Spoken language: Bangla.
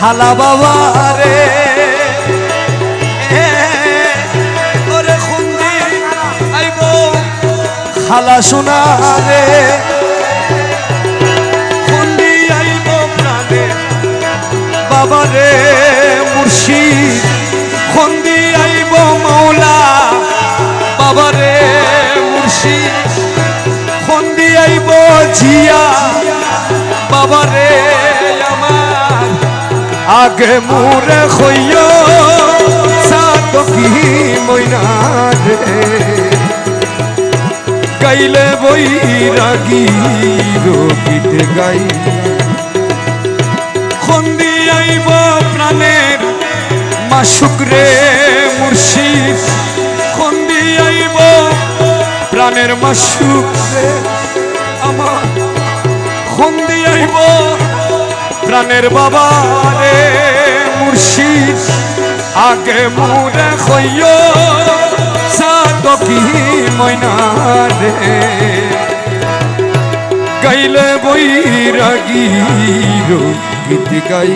খালা বাবা রে। ওরে খুন্দি আইব খালা সোনা রে। খুন্দি আইব প্রাণে। বাবা রে মুর্শিদ। খুন্দি আইব মাওলা। বাবা রে মুর্শিদ। খুন্দি আইব জিয়া। আগে মুরে হইয় সাত কি মইনা রে? গাইলে বৈরাগী রোগীত গাই। খন্দি আইব প্রাণের মাসুক রে মুর্শিদ। খন্দি আইব প্রাণের মাসুক রে, আমার খন্দি আইব প্রাণের বাবা রে মুর্শিদ আগে মুরে হইয় সাতকি ময়না রে। গাইলে বৈরাগী গীত গাই